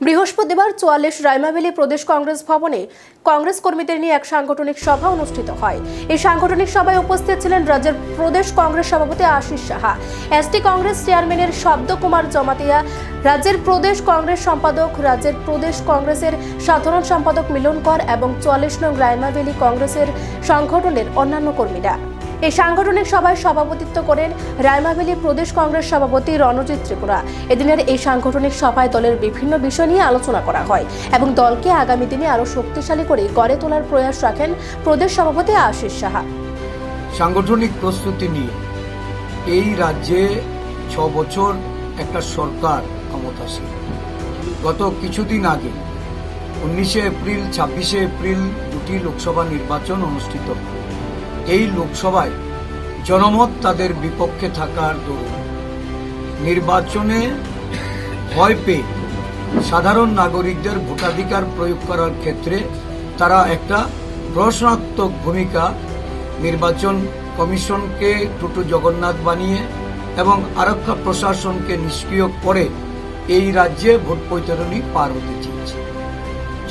বৃহস্পতিবার চুয়াল্লিশ রাইমাবেলি প্রদেশ কংগ্রেস ভবনে কংগ্রেস কর্মীদের নিয়ে এক সাংগঠনিক সভা অনুষ্ঠিত হয়। এই সাংগঠনিক সভায় উপস্থিত ছিলেন রাজ্যের প্রদেশ কংগ্রেস সভাপতি আশিস সাহা এসটি কংগ্রেস চেয়ারম্যানের শব্দ কুমার জমাতিয়া, রাজ্যের প্রদেশ কংগ্রেস সম্পাদক, রাজ্যের প্রদেশ কংগ্রেসের সাধারণ সম্পাদক মিলন কর এবং চুয়াল্লিশ নং রাইমাবেলি কংগ্রেসের সংগঠনের অন্যান্য কর্মীরা। এই সাংগঠনিক সভায় সভাপতিত্ব করেন রায়মাবেলি প্রদেশ কংগ্রেস সভাপতি রণজিৎ ত্রিপুরা। এদিনের এই সাংগঠনিক সভায় দলের বিভিন্ন বিষয় নিয়ে আলোচনা করা হয় এবং দলকে আগামী দিনে আরও শক্তিশালী করে গড়ে তোলার প্রয়াস রাখেন প্রদেশ সভাপতি আশিস সাহা। সাংগঠনিক প্রস্তুতি নিয়ে এই রাজ্যে ছ বছর একটা সরকার ক্ষমতাসীন গত কিছুদিন আগে উনিশে এপ্রিল, ছাব্বিশে এপ্রিল দুটি লোকসভা নির্বাচন অনুষ্ঠিত হয়। এই লোকসভায় জনমত তাদের বিপক্ষে থাকার দরুন। নির্বাচনে ভয় পেয়ে সাধারণ নাগরিকদের ভোটাধিকার প্রয়োগ করার ক্ষেত্রে তারা একটা প্রশ্নাত্মক ভূমিকা নির্বাচন কমিশনকে টুটু জগন্নাথ বানিয়ে এবং আরক্ষা প্রশাসনকে নিষ্ক্রিয় করে এই রাজ্যে ভোট বৈতরণী পার হতে চেয়েছে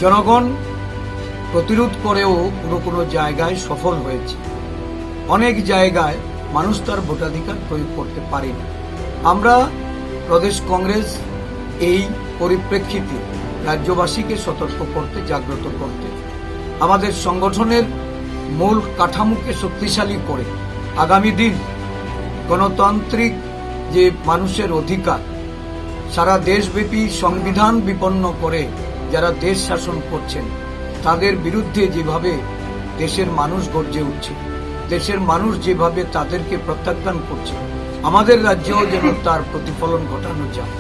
জনগণ প্রতিরোধ করেও কোনো কোনো জায়গায় সফল হয়েছে। অনেক জায়গায় মানুষ তার ভোটাধিকার প্রয়োগ করতে পারেনি আমরা প্রদেশ কংগ্রেস এই পরিপ্রেক্ষিতে রাজ্যবাসীকে সতর্ক করতে, জাগ্রত করতে, আমাদের সংগঠনের মূল কাঠামোকে শক্তিশালী করে আগামী দিন গণতান্ত্রিক যে মানুষের অধিকার, সারা দেশব্যাপী সংবিধান বিপন্ন করে যারা দেশ শাসন করছেন, তাদের বিরুদ্ধে যেভাবে দেশের মানুষ গর্জে উঠছে দেশের মানুষ যেভাবে তাদেরকে প্রত্যাখ্যান করছে আমাদের রাজ্যেও যেন তার প্রতিফলন ঘটানো যায়।